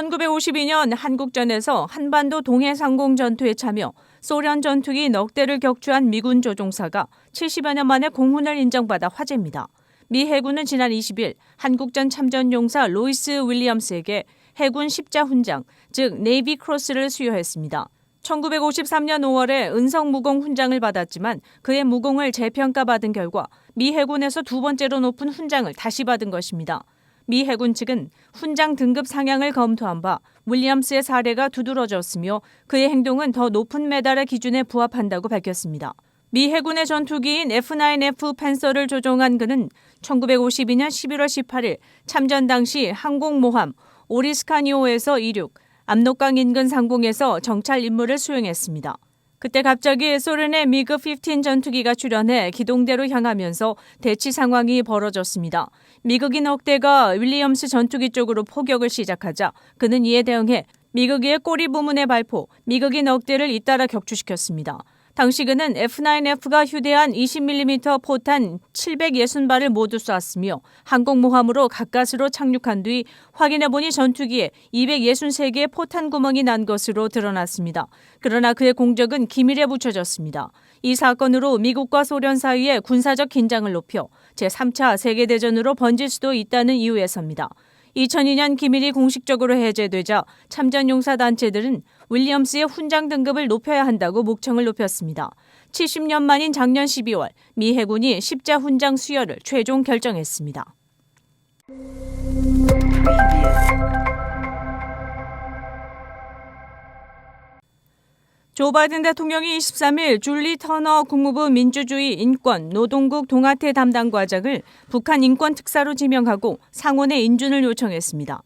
1952년 한국전에서 한반도 동해상공 전투에 참여 소련 전투기 넉 대를 격추한 미군 조종사가 70여 년 만에 공훈을 인정받아 화제입니다. 미 해군은 지난 20일 한국전 참전 용사 로이스 윌리엄스에게 해군 십자 훈장, 즉 네이비 크로스를 수여했습니다. 1953년 5월에 은성 무공 훈장을 받았지만 그의 무공을 재평가받은 결과 미 해군에서 두 번째로 높은 훈장을 다시 받은 것입니다. 미 해군 측은 훈장 등급 상향을 검토한 바 윌리엄스의 사례가 두드러졌으며 그의 행동은 더 높은 메달의 기준에 부합한다고 밝혔습니다. 미 해군의 전투기인 F9F 펜서를 조종한 그는 1952년 11월 18일 참전 당시 항공모함 오리스카니오에서 이륙, 압록강 인근 상공에서 정찰 임무를 수행했습니다. 그때 갑자기 소련의 미그 15 전투기가 출현해 기동대로 향하면서 대치 상황이 벌어졌습니다. 미국인 억대가 윌리엄스 전투기 쪽으로 포격을 시작하자 그는 이에 대응해 미국의 꼬리 부문의 발포, 미국인 억대를 잇따라 격추시켰습니다. 당시 그는 F9F가 휴대한 20mm 포탄 760발을 모두 쐈으며 항공모함으로 가까스로 착륙한 뒤 확인해보니 전투기에 263개의 포탄 구멍이 난 것으로 드러났습니다. 그러나 그의 공적은 기밀에 붙여졌습니다. 이 사건으로 미국과 소련 사이에 군사적 긴장을 높여 제3차 세계대전으로 번질 수도 있다는 이유에서입니다. 2002년 기밀이 공식적으로 해제되자 참전용사 단체들은 윌리엄스의 훈장 등급을 높여야 한다고 목청을 높였습니다. 70년 만인 작년 12월 미 해군이 십자 훈장 수여를 최종 결정했습니다. 조 바이든 대통령이 23일 줄리 터너 국무부 민주주의 인권 노동국 동아태 담당 과장을 북한 인권 특사로 지명하고 상원의 인준을 요청했습니다.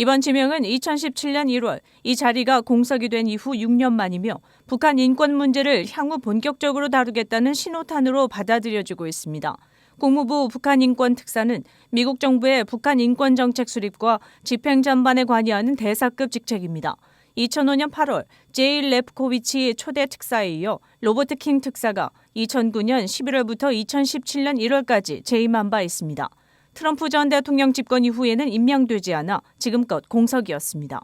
이번 지명은 2017년 1월 이 자리가 공석이 된 이후 6년 만이며 북한 인권 문제를 향후 본격적으로 다루겠다는 신호탄으로 받아들여지고 있습니다. 국무부 북한 인권 특사는 미국 정부의 북한 인권 정책 수립과 집행 전반에 관여하는 대사급 직책입니다. 2005년 8월 제일 레프코비치 초대 특사에 이어 로버트 킹 특사가 2009년 11월부터 2017년 1월까지 재임한 바 있습니다. 트럼프 전 대통령 집권 이후에는 임명되지 않아 지금껏 공석이었습니다.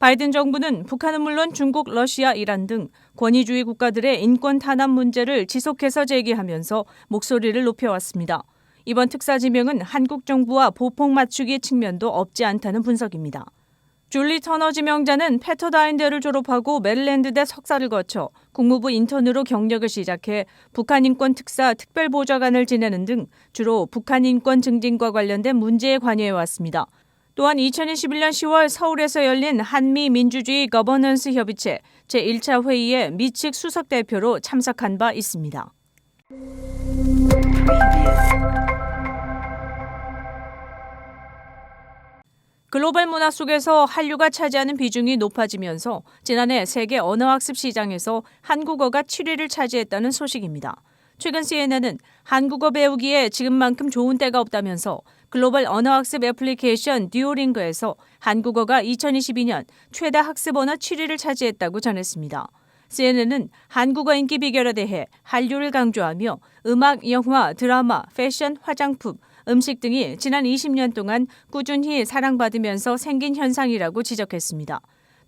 바이든 정부는 북한은 물론 중국, 러시아, 이란 등 권위주의 국가들의 인권 탄압 문제를 지속해서 제기하면서 목소리를 높여왔습니다. 이번 특사 지명은 한국 정부와 보폭 맞추기 측면도 없지 않다는 분석입니다. 줄리 터너 지명자는 패터다인대를 졸업하고 메릴랜드대 석사를 거쳐 국무부 인턴으로 경력을 시작해 북한 인권 특사 특별보좌관을 지내는 등 주로 북한 인권 증진과 관련된 문제에 관여해 왔습니다. 또한 2021년 10월 서울에서 열린 한미 민주주의 거버넌스 협의체 제1차 회의에 미측 수석 대표로 참석한 바 있습니다. 글로벌 문화 속에서 한류가 차지하는 비중이 높아지면서 지난해 세계 언어학습 시장에서 한국어가 7위를 차지했다는 소식입니다. 최근 CNN은 한국어 배우기에 지금만큼 좋은 때가 없다면서 글로벌 언어학습 애플리케이션 듀오링거에서 한국어가 2022년 최다 학습 언어 7위를 차지했다고 전했습니다. CNN은 한국어 인기 비결에 대해 한류를 강조하며 음악, 영화, 드라마, 패션, 화장품, 음식 등이 지난 20년 동안 꾸준히 사랑받으면서 생긴 현상이라고 지적했습니다.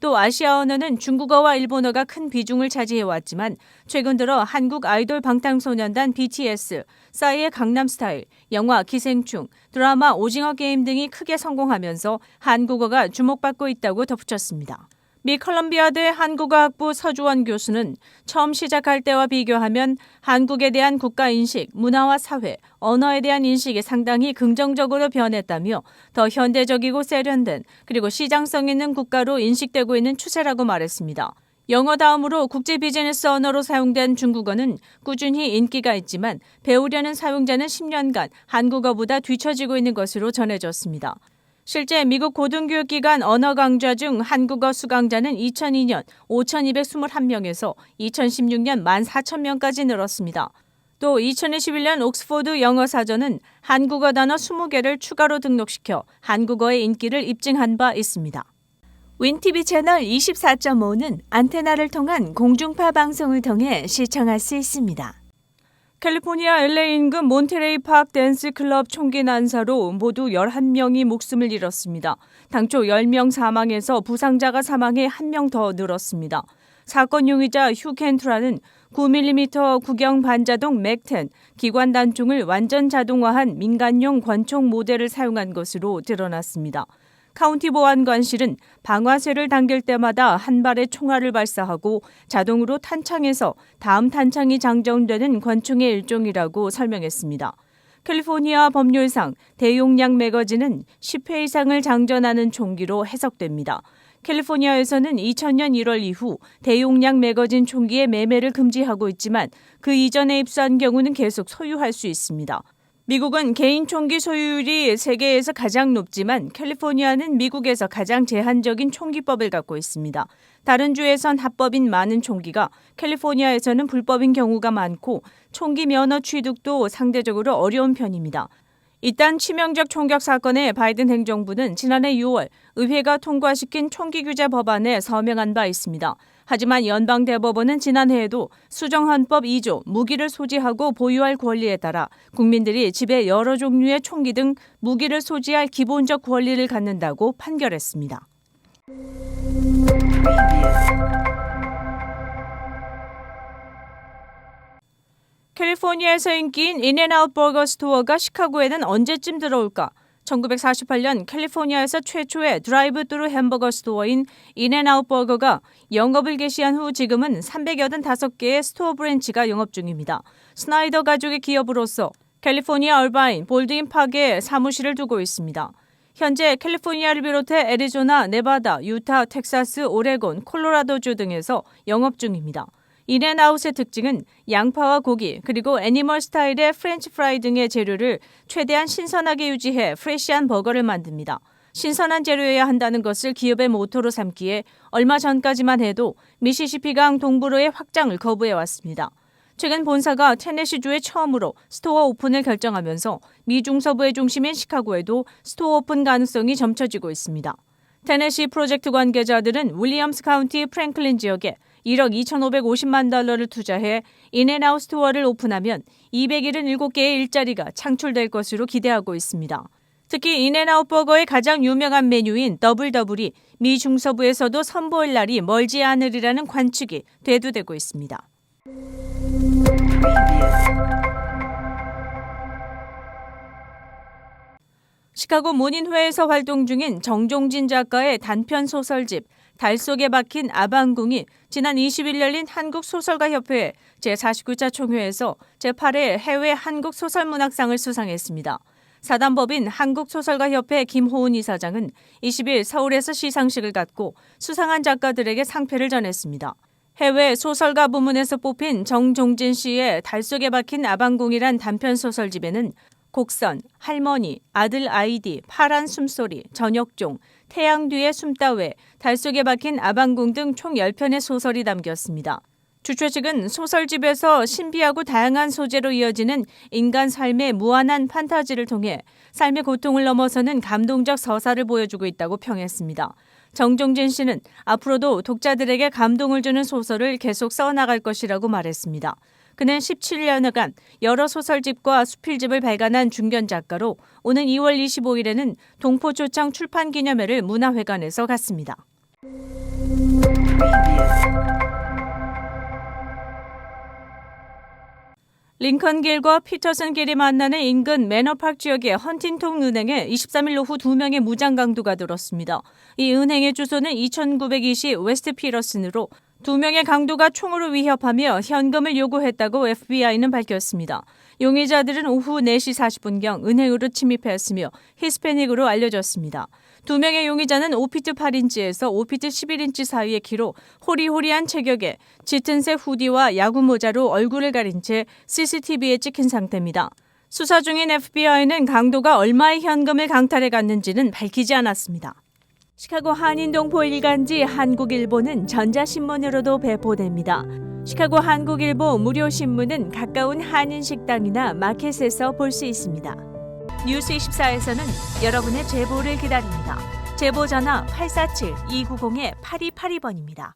또 아시아 언어는 중국어와 일본어가 큰 비중을 차지해왔지만 최근 들어 한국 아이돌 방탄소년단 BTS, 싸이의 강남스타일, 영화 기생충, 드라마 오징어 게임 등이 크게 성공하면서 한국어가 주목받고 있다고 덧붙였습니다. 미 컬럼비아대 한국어학부 서주원 교수는 처음 시작할 때와 비교하면 한국에 대한 국가 인식, 문화와 사회, 언어에 대한 인식이 상당히 긍정적으로 변했다며 더 현대적이고 세련된 그리고 시장성 있는 국가로 인식되고 있는 추세라고 말했습니다. 영어 다음으로 국제 비즈니스 언어로 사용된 중국어는 꾸준히 인기가 있지만 배우려는 사용자는 10년간 한국어보다 뒤처지고 있는 것으로 전해졌습니다. 실제 미국 고등교육기관 언어 강좌 중 한국어 수강자는 2002년 5,221명에서 2016년 14,000명까지 늘었습니다. 또 2021년 옥스포드 영어 사전은 한국어 단어 20개를 추가로 등록시켜 한국어의 인기를 입증한 바 있습니다. 윈티비 채널 24.5는 안테나를 통한 공중파 방송을 통해 시청할 수 있습니다. 캘리포니아 LA 인근 몬테레이 파크 댄스 클럽 총기 난사로 모두 11명이 목숨을 잃었습니다. 당초 10명 사망해서 부상자가 사망해 1명 더 늘었습니다. 사건 용의자 휴 켄트라는 9mm 구경 반자동 맥10 기관 단총을 완전 자동화한 민간용 권총 모델을 사용한 것으로 드러났습니다. 카운티 보안관실은 방아쇠를 당길 때마다 한 발의 총알을 발사하고 자동으로 탄창에서 다음 탄창이 장전되는 권총의 일종이라고 설명했습니다. 캘리포니아 법률상 대용량 매거진은 10회 이상을 장전하는 총기로 해석됩니다. 캘리포니아에서는 2000년 1월 이후 대용량 매거진 총기의 매매를 금지하고 있지만 그 이전에 입수한 경우는 계속 소유할 수 있습니다. 미국은 개인 총기 소유율이 세계에서 가장 높지만 캘리포니아는 미국에서 가장 제한적인 총기법을 갖고 있습니다. 다른 주에선 합법인 많은 총기가 캘리포니아에서는 불법인 경우가 많고 총기 면허 취득도 상대적으로 어려운 편입니다. 이딴 치명적 총격 사건에 바이든 행정부는 지난해 6월 의회가 통과시킨 총기 규제 법안에 서명한 바 있습니다. 하지만 연방 대법원은 지난해에도 수정헌법 2조 무기를 소지하고 보유할 권리에 따라 국민들이 집에 여러 종류의 총기 등 무기를 소지할 기본적 권리를 갖는다고 판결했습니다. 캘리포니아에서 인기인 인앤아웃 버거 스토어가 시카고에는 언제쯤 들어올까? 1948년 캘리포니아에서 최초의 드라이브-트루 햄버거 스토어인 인앤아웃 버거가 영업을 개시한 후 지금은 385개의 스토어 브랜치가 영업 중입니다. 스나이더 가족의 기업으로서 캘리포니아 얼바인 볼드인 파크에 사무실을 두고 있습니다. 현재 캘리포니아를 비롯해 애리조나, 네바다, 유타, 텍사스, 오레곤, 콜로라도주 등에서 영업 중입니다. 인앤아웃의 특징은 양파와 고기 그리고 애니멀 스타일의 프렌치 프라이 등의 재료를 최대한 신선하게 유지해 프레시한 버거를 만듭니다. 신선한 재료여야 한다는 것을 기업의 모토로 삼기에 얼마 전까지만 해도 미시시피강 동부로의 확장을 거부해 왔습니다. 최근 본사가 테네시주에 처음으로 스토어 오픈을 결정하면서 미 중 서부의 중심인 시카고에도 스토어 오픈 가능성이 점쳐지고 있습니다. 테네시 프로젝트 관계자들은 윌리엄스 카운티 프랭클린 지역에 1억 2,550만 달러를 투자해 인앤아웃 스토어를 오픈하면 277개의 일자리가 창출될 것으로 기대하고 있습니다. 특히 인앤아웃 버거의 가장 유명한 메뉴인 더블 더블이 미 중서부에서도 선보일 날이 멀지 않으리라는 관측이 대두되고 있습니다. 시카고 모닌회에서 활동 중인 정종진 작가의 단편 소설집 달 속에 박힌 아방궁이 지난 20일 열린 한국소설가협회 제49차 총회에서 제8회 해외 한국소설문학상을 수상했습니다. 사단법인 한국소설가협회 김호은 이사장은 20일 서울에서 시상식을 갖고 수상한 작가들에게 상패를 전했습니다. 해외 소설가 부문에서 뽑힌 정종진 씨의 달 속에 박힌 아방궁이란 단편 소설집에는 곡선, 할머니, 아들 아이디, 파란 숨소리, 저녁종, 태양 뒤의 숨따외, 달 속에 박힌 아방궁 등 총 10편의 소설이 담겼습니다. 주최 측은 소설집에서 신비하고 다양한 소재로 이어지는 인간 삶의 무한한 판타지를 통해 삶의 고통을 넘어서는 감동적 서사를 보여주고 있다고 평했습니다. 정종진 씨는 앞으로도 독자들에게 감동을 주는 소설을 계속 써나갈 것이라고 말했습니다. 그는 17년여간 여러 소설집과 수필집을 발간한 중견 작가로 오는 2월 25일에는 동포초청 출판 기념회를 문화회관에서 갔습니다. 링컨 길과 피터슨 길이 만나는 인근 매너파크 지역의 헌팅통 은행에 23일 오후 2명의 무장 강도가 들었습니다. 이 은행의 주소는 2920 웨스트 피러슨으로 두 명의 강도가 총으로 위협하며 현금을 요구했다고 FBI는 밝혔습니다. 용의자들은 오후 4시 40분경 은행으로 침입했으며 히스패닉으로 알려졌습니다. 두 명의 용의자는 5피트 8인치에서 5피트 11인치 사이의 키로 호리호리한 체격에 짙은색 후디와 야구 모자로 얼굴을 가린 채 CCTV에 찍힌 상태입니다. 수사 중인 FBI는 강도가 얼마의 현금을 강탈해 갔는지는 밝히지 않았습니다. 시카고 한인동포 일간지 한국일보는 전자신문으로도 배포됩니다. 시카고 한국일보 무료신문은 가까운 한인식당이나 마켓에서 볼 수 있습니다. 뉴스 24에서는 여러분의 제보를 기다립니다. 제보 전화 847-290-8282번입니다.